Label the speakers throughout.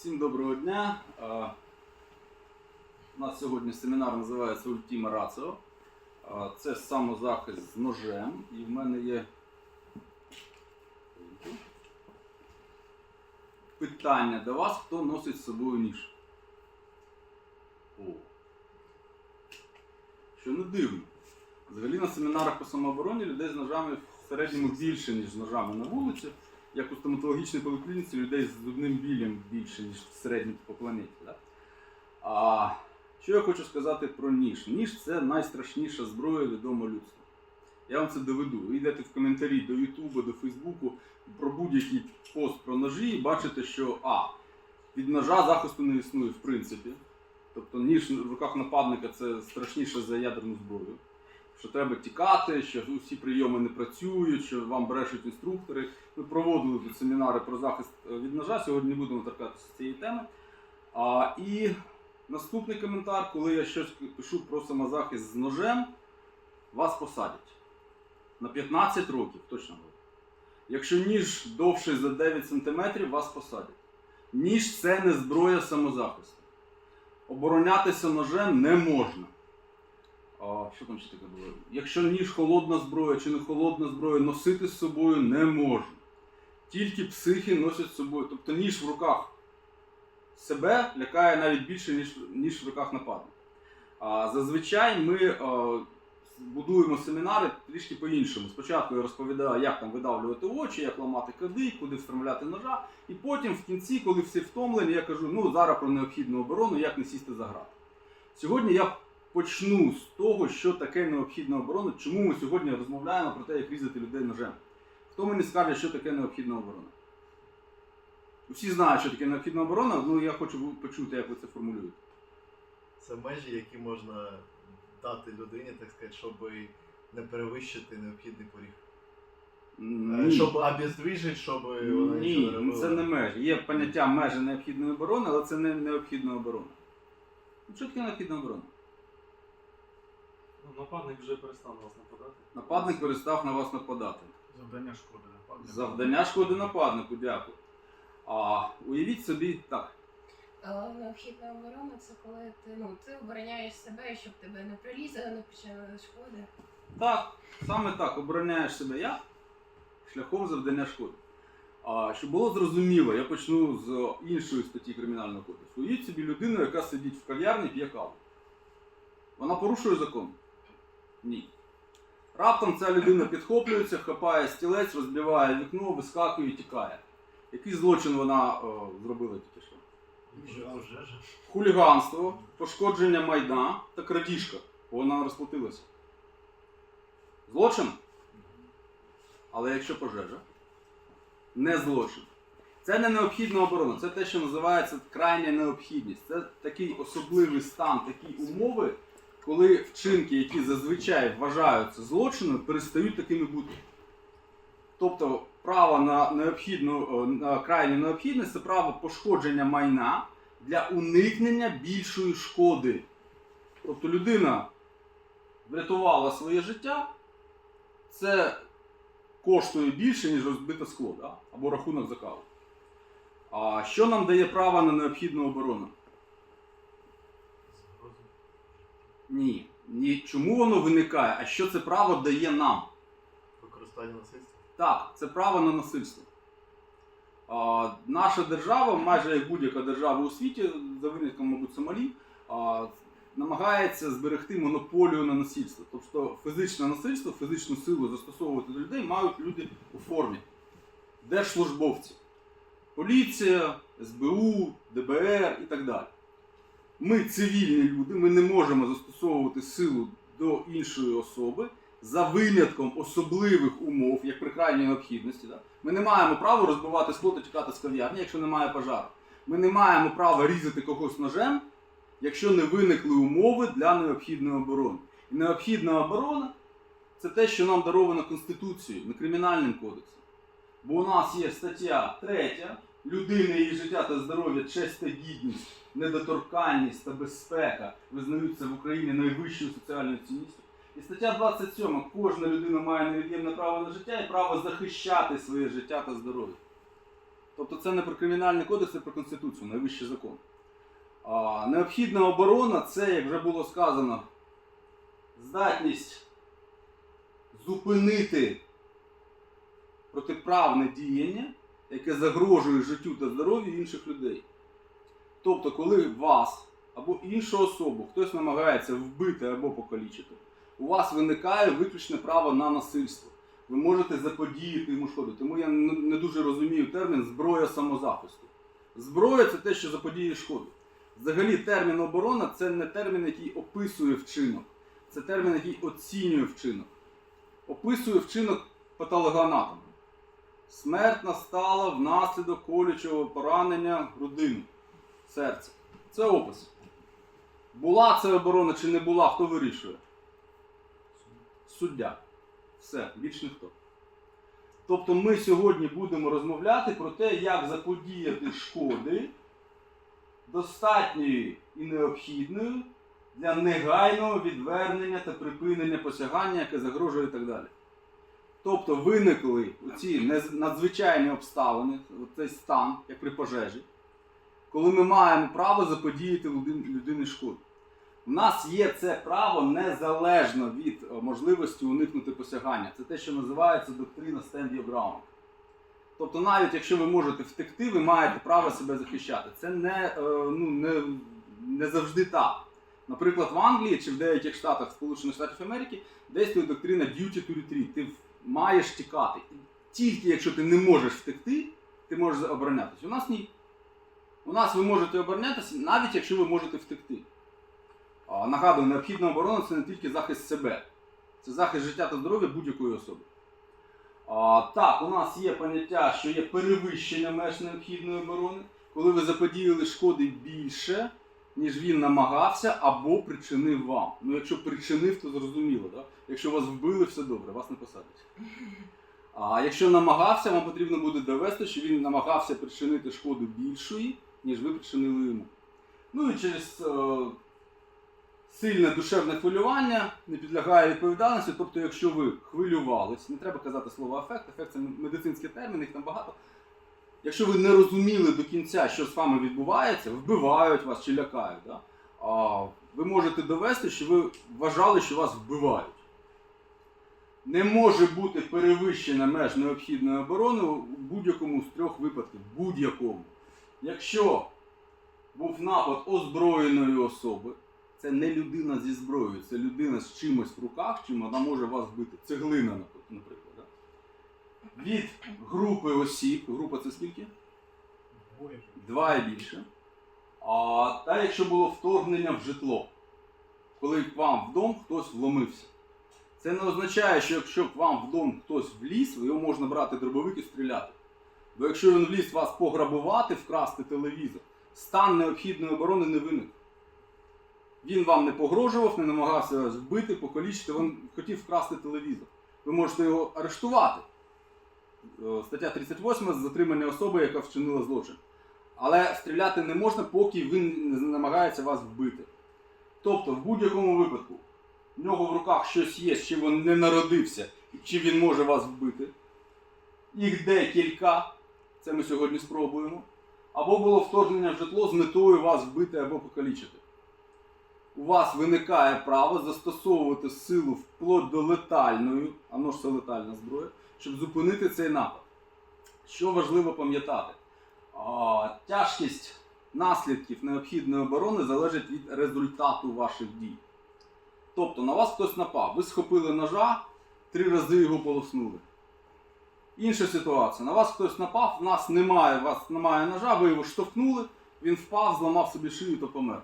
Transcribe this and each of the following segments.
Speaker 1: Всім доброго дня. У нас сьогодні семінар називається Ultima Ratio. Це самозахист з ножем. І в мене є питання до вас, хто носить з собою ніж. О. Що не дивно. Взагалі на семінарах по самообороні людей з ножами в середньому більше, ніж з ножами на вулиці. Як у стоматологічній поліклініці людей з зубним білем більше, ніж в середньому по планеті. Да? А, що я хочу сказати про ніж? Ніж це найстрашніша зброя відома людству. Я вам це доведу. Ви йдете в коментарі до Ютубу, до Фейсбуку про будь-який пост про ножі і бачите, що А. Від ножа захисту не існує в принципі. Тобто ніж в руках нападника це страшніше за ядерну зброю. Що треба тікати, що усі прийоми не працюють, що вам брешуть інструктори. Проводили тут семінари про захист е, від ножа. Сьогодні не будемо торкатися цієї теми. А, і наступний коментар, коли я щось пишу про самозахист з ножем, вас посадять. На 15 років, точно говорю. Якщо ніж довший за 9 см, вас посадять. Ніж це не зброя самозахисту. Оборонятися ножем не можна. А, що там ще таке було? Якщо ніж холодна зброя чи не холодна зброя, носити з собою не можна. Тільки психи носять з собою. Тобто ніж в руках себе лякає навіть більше, ніж, ніж в руках нападника. А, зазвичай ми а, будуємо семінари трішки по-іншому. Спочатку я розповідаю, як там видавлювати очі, як ламати кадик, куди встромляти ножа. І потім в кінці, коли всі втомлені, я кажу, ну зараз про необхідну оборону, як не сісти за грати. Сьогодні я почну з того, що таке необхідна оборона, чому ми сьогодні розмовляємо про те, як різати людей ножем. Хто мені скаже, що таке необхідна оборона? Всі знають, що таке необхідна оборона, ну я хочу почути, як ви це формулюєте.
Speaker 2: Це межі, які можна дати людині, так сказати, щоб не перевищити необхідний поріг. Е,
Speaker 1: Ні.
Speaker 2: Щоб обездвижити, щоб вона нічого не
Speaker 1: Ні, це не межі. Є поняття межі необхідної оборони, але це не необхідна оборона. Ну, Що таке необхідна оборона?
Speaker 3: Ну, нападник вже перестав на вас нападати.
Speaker 1: Нападник перестав на вас нападати.
Speaker 4: Завдання шкоди нападника.
Speaker 1: Завдання шкоди нападнику, дякую. А уявіть собі так.
Speaker 5: Але необхідна оборона це коли ти, ну, ти обороняєш себе, щоб тебе не прилізали, не починали шкоди.
Speaker 1: Так, саме так, обороняєш себе як? Шляхом завдання шкоди. А, щоб було зрозуміло, я почну з іншої статті Кримінального кодексу. Уявіть собі людину, яка сидить в кав'ярні, п'є каву. Вона порушує закон? Ні. Раптом ця людина підхоплюється, хапає стілець, розбиває вікно, вискакує і тікає. Який злочин вона о, зробила тільки що? Хуліганство, пошкодження майна та крадіжка, бо вона розплатилася. Злочин? Але якщо пожежа, не злочин. Це не необхідна оборона, це те, що називається крайня необхідність. Це такий особливий стан, такі умови, коли вчинки, які зазвичай вважаються злочинами, перестають такими бути. Тобто право на необхідну на крайню необхідність це право пошкодження майна для уникнення більшої шкоди. Тобто людина врятувала своє життя, це коштує більше, ніж розбите скло, да? або рахунок за каву. А що нам дає право на необхідну оборону? Ні. Ні. Чому воно виникає? А що це право дає нам?
Speaker 2: Використання насильства.
Speaker 1: Так, це право на насильство. А, наша держава, майже як будь-яка держава у світі, за винятком, мабуть, Сомалі, а, намагається зберегти монополію на насильство. Тобто фізичне насильство, фізичну силу застосовувати до людей мають люди у формі. Держслужбовці. Поліція, СБУ, ДБР і так далі. Ми цивільні люди, ми не можемо застосовувати силу до іншої особи за винятком особливих умов, як при крайній необхідності. Да? Ми не маємо права розбивати скло та тікати з кав'ярні, якщо немає пожару. Ми не маємо права різати когось ножем, якщо не виникли умови для необхідної оборони. І необхідна оборона це те, що нам даровано Конституцією, не кримінальним кодексом. Бо у нас є стаття 3, людини, її життя та здоров'я, честь та гідність, недоторканність та безпека визнаються в Україні найвищою соціальною цінністю. І стаття 27. Кожна людина має невід'ємне право на життя і право захищати своє життя та здоров'я. Тобто це не про кримінальний кодекс, це про Конституцію, найвищий закон. А, необхідна оборона це, як вже було сказано, здатність зупинити протиправне діяння, яке загрожує життю та здоров'ю інших людей. Тобто, коли вас або іншу особу хтось намагається вбити або покалічити, у вас виникає виключне право на насильство. Ви можете заподіяти йому шкоду. Тому я не дуже розумію термін зброя самозахисту. Зброя це те, що заподіє шкоду. Взагалі, термін оборона це не термін, який описує вчинок, це термін, який оцінює вчинок. Описує вчинок патологоанатома. Смерть настала внаслідок колючого поранення грудини, серця. Це опис. Була це оборона чи не була, хто вирішує? Суддя. Все, більш ніхто. Тобто ми сьогодні будемо розмовляти про те, як заподіяти шкоди достатньої і необхідної для негайного відвернення та припинення посягання, яке загрожує і так далі. Тобто виникли ці надзвичайні обставини, цей стан, як при пожежі, коли ми маємо право заподіяти людині шкоду. У нас є це право незалежно від е, можливості уникнути посягання. Це те, що називається доктрина stand your ground. Тобто, навіть якщо ви можете втекти, ви маєте право себе захищати. Це не, е, ну, не, не завжди так. Наприклад, в Англії чи в деяких штатах Сполучених Штатів Америки действує доктрина duty to retreat. Ти маєш тікати. І Тільки якщо ти не можеш втекти, ти можеш оборонятися. У нас ні. У нас ви можете оборонятися, навіть якщо ви можете втекти. А, Нагадую, необхідна оборона це не тільки захист себе, це захист життя та здоров'я будь-якої особи. А, так, у нас є поняття, що є перевищення меж необхідної оборони, коли ви заподіяли шкоди більше, ніж він намагався або причинив вам. Ну, якщо причинив, то зрозуміло, да? якщо вас вбили, все добре, вас не посадять. А якщо намагався, вам потрібно буде довести, що він намагався причинити шкоду більшої, ніж ви причинили йому. Ну і через е, сильне душевне хвилювання не підлягає відповідальності. Тобто, якщо ви хвилювались, не треба казати слово афект, афект це медицинський термін, їх там багато. Якщо ви не розуміли до кінця, що з вами відбувається, вбивають вас чи лякають, да? а, ви можете довести, що ви вважали, що вас вбивають. Не може бути перевищена меж необхідної оборони у будь-якому з трьох випадків. Будь-якому. Якщо був напад озброєної особи, це не людина зі зброєю, це людина з чимось в руках, чим вона може вас вбити. Цеглина, наприклад. Від групи осіб, група це скільки? Два і більше. А, та якщо було вторгнення в житло, коли к вам в дом хтось вломився. Це не означає, що якщо к вам в дом хтось вліз, його можна брати дробовик і стріляти. Бо якщо він вліз вас пограбувати, вкрасти телевізор, стан необхідної оборони не виник. Він вам не погрожував, не намагався вас вбити, покалічити, він хотів вкрасти телевізор. Ви можете його арештувати. Е, Стаття 38 затримання особи, яка вчинила злочин. Але стріляти не можна, поки він не намагається вас вбити. Тобто, в будь-якому випадку, в нього в руках щось є, з чим він не народився, чи він може вас вбити. Їх декілька, це ми сьогодні спробуємо. Або було вторгнення в житло з метою вас вбити або покалічити. У вас виникає право застосовувати силу вплоть до летальної, а ну ж це летальна зброя, щоб зупинити цей напад. Що важливо пам'ятати? Тяжкість наслідків необхідної оборони залежить від результату ваших дій. Тобто на вас хтось напав, ви схопили ножа, три рази його полоснули. Інша ситуація. На вас хтось напав, в нас немає, у вас немає ножа, ви його штовхнули, він впав, зламав собі шию та помер.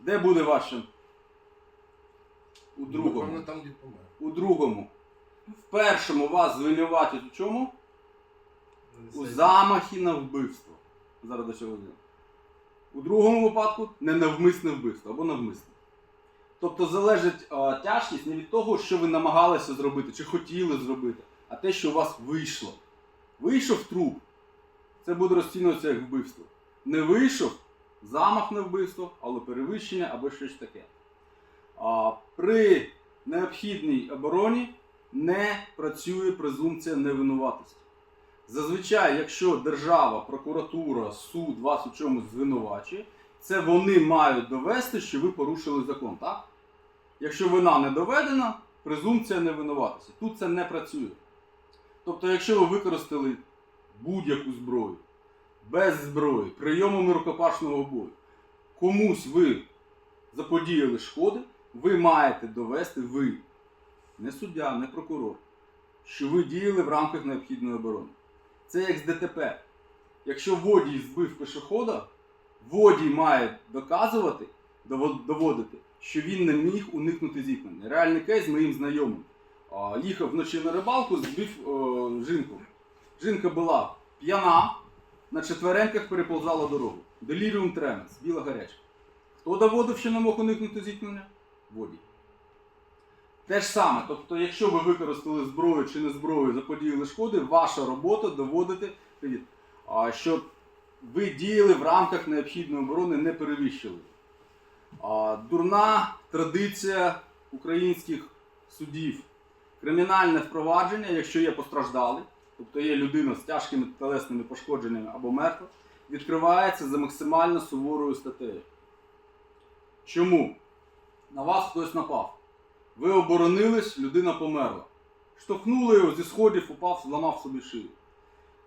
Speaker 1: Де буде ваше? У другому.
Speaker 6: Там, де помер.
Speaker 1: У другому. В першому вас звинуватять у чому? У замахі на вбивство. Зараз до чого йдемо. У другому випадку ненавмисне вбивство або навмисне. Тобто залежить а, тяжкість не від того, що ви намагалися зробити, чи хотіли зробити, а те, що у вас вийшло. Вийшов труп, це буде розцінюватися як вбивство. Не вийшов замах на вбивство, але перевищення або щось таке. А, при необхідній обороні не працює презумпція невинуватості. Зазвичай, якщо держава, прокуратура, суд вас у чомусь звинувачує, це вони мають довести, що ви порушили закон, так? Якщо вина не доведена, презумпція невинуватості. Тут це не працює. Тобто, якщо ви використали будь-яку зброю, без зброї, прийомами рукопашного бою, комусь ви заподіяли шкоди, ви маєте довести ви, не суддя, не прокурор, що ви діяли в рамках необхідної оборони. Це як з ДТП. Якщо водій збив пішохода, водій має доказувати, доводити, що він не міг уникнути зіткнення. Реальний кейс з моїм знайомим. Їхав вночі на рибалку, збив о, жінку. Жінка була п'яна, на четвереньках переповзала дорогу. Деліріум тременс, біла гарячка. Хто доводив, що не мог уникнути зіткнення? Водій. Те ж саме, тобто, якщо ви використали зброю чи не зброю, заподіяли шкоди, ваша робота доводити, що ви діяли в рамках необхідної оборони, не перевищили. Дурна традиція українських судів. Кримінальне впровадження, якщо є постраждалий, тобто є людина з тяжкими телесними пошкодженнями або мертва, відкривається за максимально суворою статтею. Чому? На вас хтось напав. Ви оборонились, людина померла. Штовхнули його зі сходів, упав, зламав собі шию.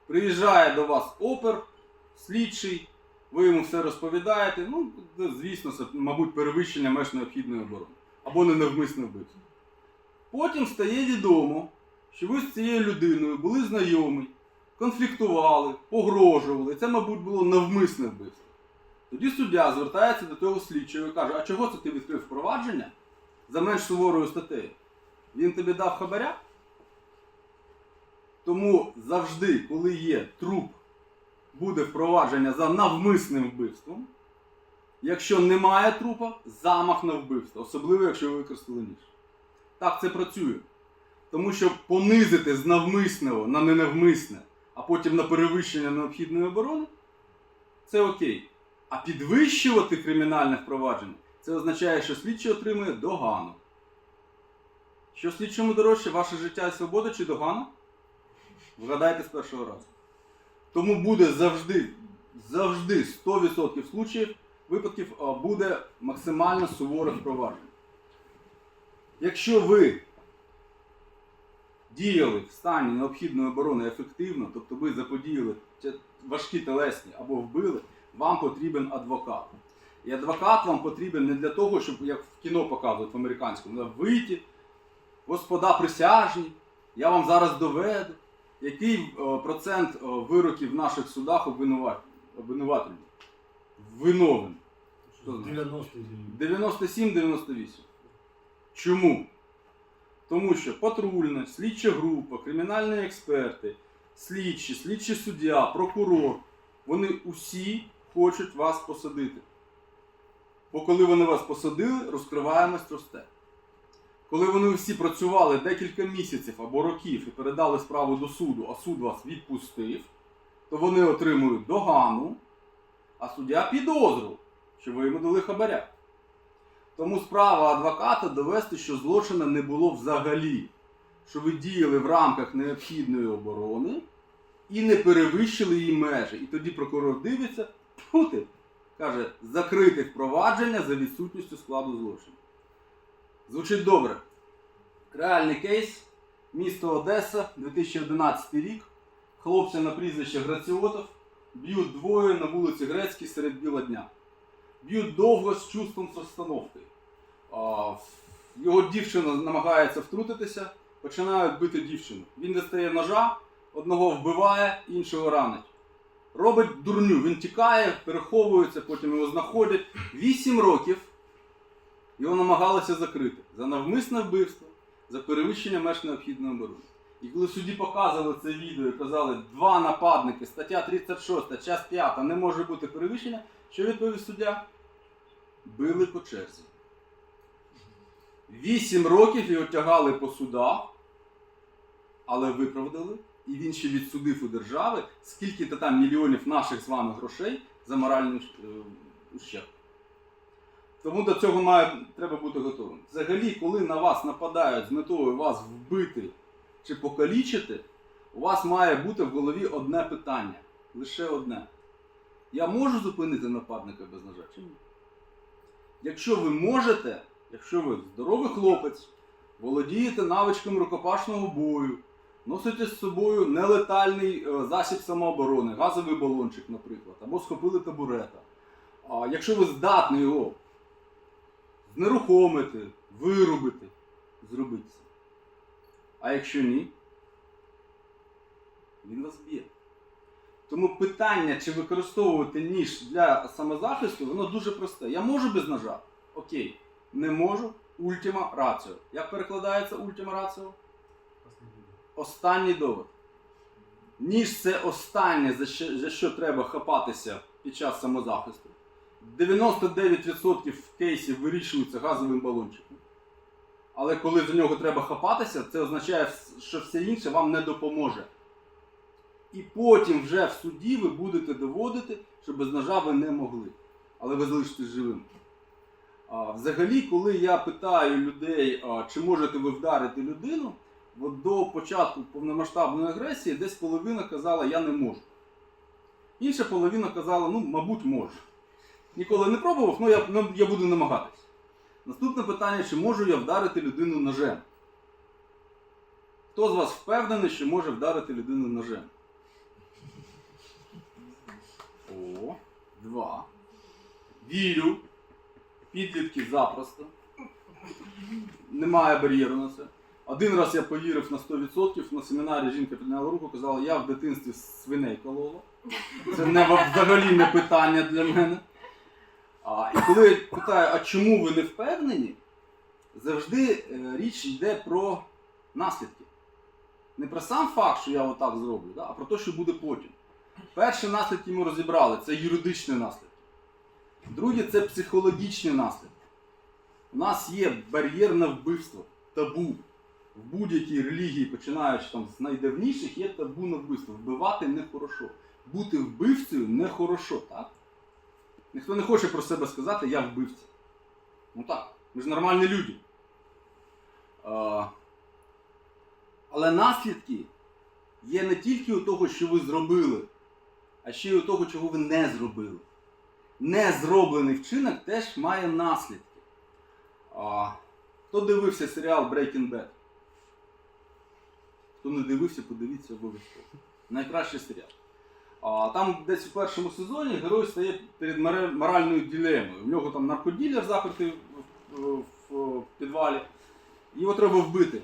Speaker 1: Приїжджає до вас опер, слідчий, ви йому все розповідаєте. Ну, звісно, це, мабуть, перевищення меж необхідної оборони. Або ненавмисне вбивство. Потім стає відомо, що ви з цією людиною були знайомі, конфліктували, погрожували. Це, мабуть, було навмисне вбивство. Тоді суддя звертається до того слідчого і каже, а чого це ти відкрив впровадження за менш суворою статтею? Він тобі дав хабаря? Тому завжди, коли є труп, буде впровадження за навмисним вбивством. Якщо немає трупа, замах на вбивство, особливо якщо ви використали ніж. Так це працює. Тому що понизити з навмисного на ненавмисне, а потім на перевищення необхідної оборони це окей. А підвищувати кримінальне впровадження це означає, що слідчий отримує догану. Що слідчому дорожче, ваше життя і свобода чи догана? Вгадайте з першого разу. Тому буде завжди, завжди 100% случаїв, випадків буде максимально суворе впровадження. Якщо ви діяли в стані необхідної оборони ефективно, тобто ви заподіяли важкі телесні або вбили, вам потрібен адвокат. І адвокат вам потрібен не для того, щоб, як в кіно показують в американському, вийти, господа присяжні, я вам зараз доведу, який е, процент е, вироків в наших судах обвинуват- обвинувателів. Виновен. 97-98. Чому? Тому що патрульна, слідча група, кримінальні експерти, слідчі, слідчий суддя, прокурор, вони усі хочуть вас посадити. Бо коли вони вас посадили, розкриваємость росте. Коли вони всі працювали декілька місяців або років і передали справу до суду, а суд вас відпустив, то вони отримують догану, а суддя підозру, що ви йому хабаря. Тому справа адвоката довести, що злочину не було взагалі, що ви діяли в рамках необхідної оборони і не перевищили її межі. І тоді прокурор дивиться, «Тьфу ти!» Каже, закрити впровадження за відсутністю складу злочину. Звучить добре. Реальний кейс. Місто Одеса, 2011 рік. Хлопця на прізвище Граціотов б'ють двоє на вулиці Грецькій серед біла дня. Б'ють довго з чувством з розстановкою. Його дівчина намагається втрутитися, починають бити дівчину. Він дістає ножа, одного вбиває, іншого ранить. Робить дурню, він тікає, переховується, потім його знаходять. Вісім років його намагалися закрити за навмисне вбивство, за перевищення меж необхідної оборони. І коли судді показували це відео і казали, два нападники, стаття 36, час 5, не може бути перевищення, що відповів суддя? Били по черзі. Вісім років його тягали по судах, але виправдали. І він ще відсудив у держави, скільки то там мільйонів наших з вами грошей за моральний е, ущерб. Тому до цього має, треба бути готовим. Взагалі, коли на вас нападають з метою вас вбити чи покалічити, у вас має бути в голові одне питання. Лише одне. Я можу зупинити нападника без ножа чи ні? Якщо ви можете, якщо ви здоровий хлопець, володієте навичками рукопашного бою, носите з собою нелетальний е, засіб самооборони, газовий балончик, наприклад, або схопили табурета. А якщо ви здатні його знерухомити, вирубити, зробіть це. А якщо ні, він вас б'є. Тому питання, чи використовувати ніж для самозахисту, воно дуже просте. Я можу без ножа? Окей. Не можу. Ультима раціо. Як перекладається ультима раціо? Останній довод. Ніж це останнє, за що, за що треба хапатися під час самозахисту. 99% кейсів вирішуються газовим балончиком. Але коли за нього треба хапатися, це означає, що все інше вам не допоможе. І потім вже в суді ви будете доводити, що без ножа ви не могли. Але ви залишитесь живим. А, взагалі, коли я питаю людей, а, чи можете ви вдарити людину, от до початку повномасштабної агресії десь половина казала, я не можу. Інша половина казала, ну, мабуть, можу. Ніколи не пробував, але я, ну, я буду намагатись. Наступне питання, чи можу я вдарити людину ножем? Хто з вас впевнений, що може вдарити людину ножем? О, два. Вірю. Підлітки запросто. Немає бар'єру на це. Один раз я повірив на 100%, на семінарі жінка підняла руку, казала, я в дитинстві свиней колола. Це не взагалі не питання для мене. А, і коли я питаю, а чому ви не впевнені, завжди е, річ йде про наслідки. Не про сам факт, що я отак зроблю, да, а про те, що буде потім. Перші наслідки ми розібрали це юридичні наслідки. Друге це психологічні наслідки. У нас є бар'єр на вбивство, табу. В будь-якій релігії, починаючи там з найдавніших, є табу на вбивство. Вбивати нехорошо. Бути вбивцею нехорошо, так? Ніхто не хоче про себе сказати, я вбивця. Ну так, ми ж нормальні люди. А, але наслідки є не тільки у того, що ви зробили, а ще й у того, чого ви не зробили. Незроблений вчинок теж має наслідки. А, хто дивився серіал Breaking Bad? Хто не дивився, подивіться обов'язково. Найкращий серіал. А, там десь у першому сезоні герой стає перед моральною дилемою. В нього там наркоділер запертий в, підвалі. Його треба вбити.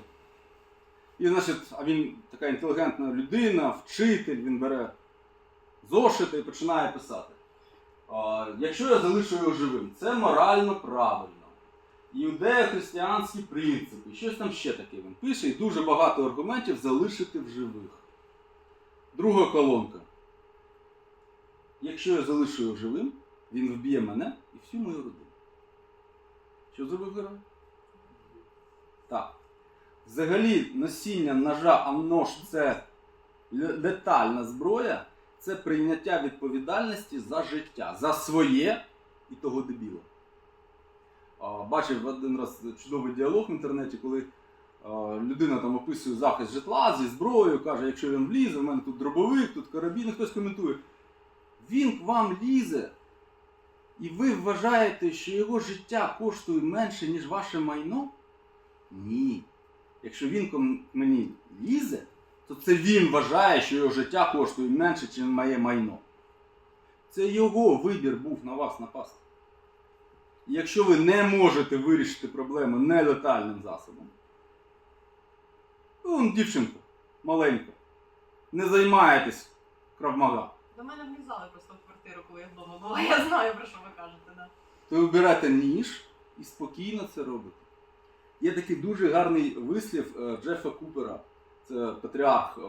Speaker 1: І, значить, а він така інтелігентна людина, вчитель, він бере зошити і починає писати. Якщо я залишу його живим, це морально правильно. Іудео-християнські принципи, щось там ще таке він пише, і дуже багато аргументів залишити в живих. Друга колонка. Якщо я залишу його живим, він вб'є мене і всю мою родину. Що зробив герой? Так. Взагалі, носіння ножа, а нож це ле- летальна зброя, це прийняття відповідальності за життя, за своє і того дебіла. Бачив один раз чудовий діалог в інтернеті, коли людина там описує захист житла зі зброєю, каже, якщо він влізе, в мене тут дробовик, тут карабін, хтось коментує. Він к вам лізе, і ви вважаєте, що його життя коштує менше, ніж ваше майно? Ні. Якщо він ко мені лізе, то це він вважає, що його життя коштує менше, ніж моє майно. Це його вибір був на вас напасти. Якщо ви не можете вирішити проблему нелетальним засобом, то вон дівчинку маленьку, не займаєтесь кравмага.
Speaker 6: До мене влізали просто в квартиру, коли я вдома була. Я знаю, про що ви кажете, да.
Speaker 1: то ви берете ніж і спокійно це робите. Є такий дуже гарний вислів е, Джефа Купера, це патріарх е,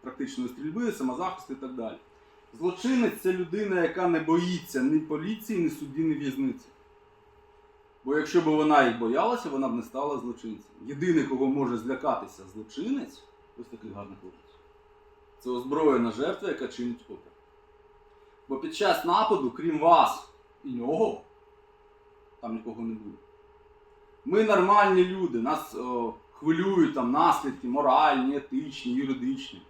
Speaker 1: практичної стрільби, самозахисту і так далі. Злочинець це людина, яка не боїться ні поліції, ні судді, ні в'язниці. Бо якщо б вона їх боялася, вона б не стала злочинцем. Єдиний, кого може злякатися злочинець, ось такий гарний хлопець. Це озброєна жертва, яка чинить опір. Бо під час нападу, крім вас і нього, там нікого не буде. Ми нормальні люди, нас о, хвилюють там наслідки моральні, етичні, юридичні.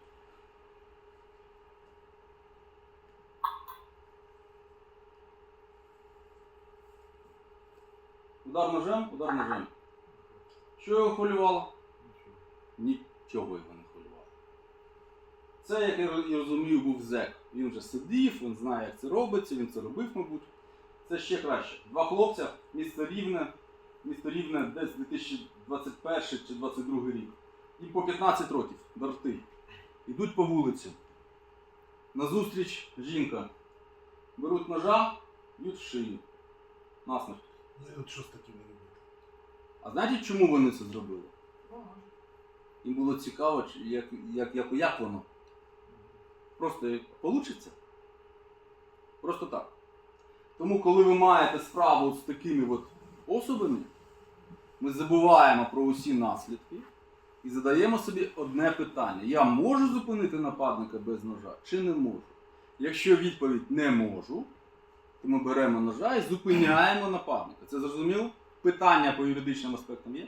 Speaker 1: Удар ножем, удар ножем. Що його хвилювало? Нічого його не хвилювало. Це, як я розумію, був зек. Він вже сидів, він знає, як це робиться, він це робив, мабуть. Це ще краще. Два хлопця, місто Рівне, місто Рівне десь 2021 чи 2022 рік. Їм по 15 років, дарти. Йдуть по вулиці. Назустріч жінка. Беруть ножа, б'ють шию. Насмерть.
Speaker 7: Ну і от що з такими робити?
Speaker 1: А знаєте, чому вони це зробили?
Speaker 6: Може.
Speaker 1: Їм було цікаво, чи- як, як, як, як воно. Просто получиться. Просто так. Тому, коли ви маєте справу з такими от особами, ми забуваємо про усі наслідки і задаємо собі одне питання: я можу зупинити нападника без ножа чи не можу? Якщо відповідь не можу, ми беремо ножа і зупиняємо нападника. Це зрозуміло? Питання по юридичним аспектам є?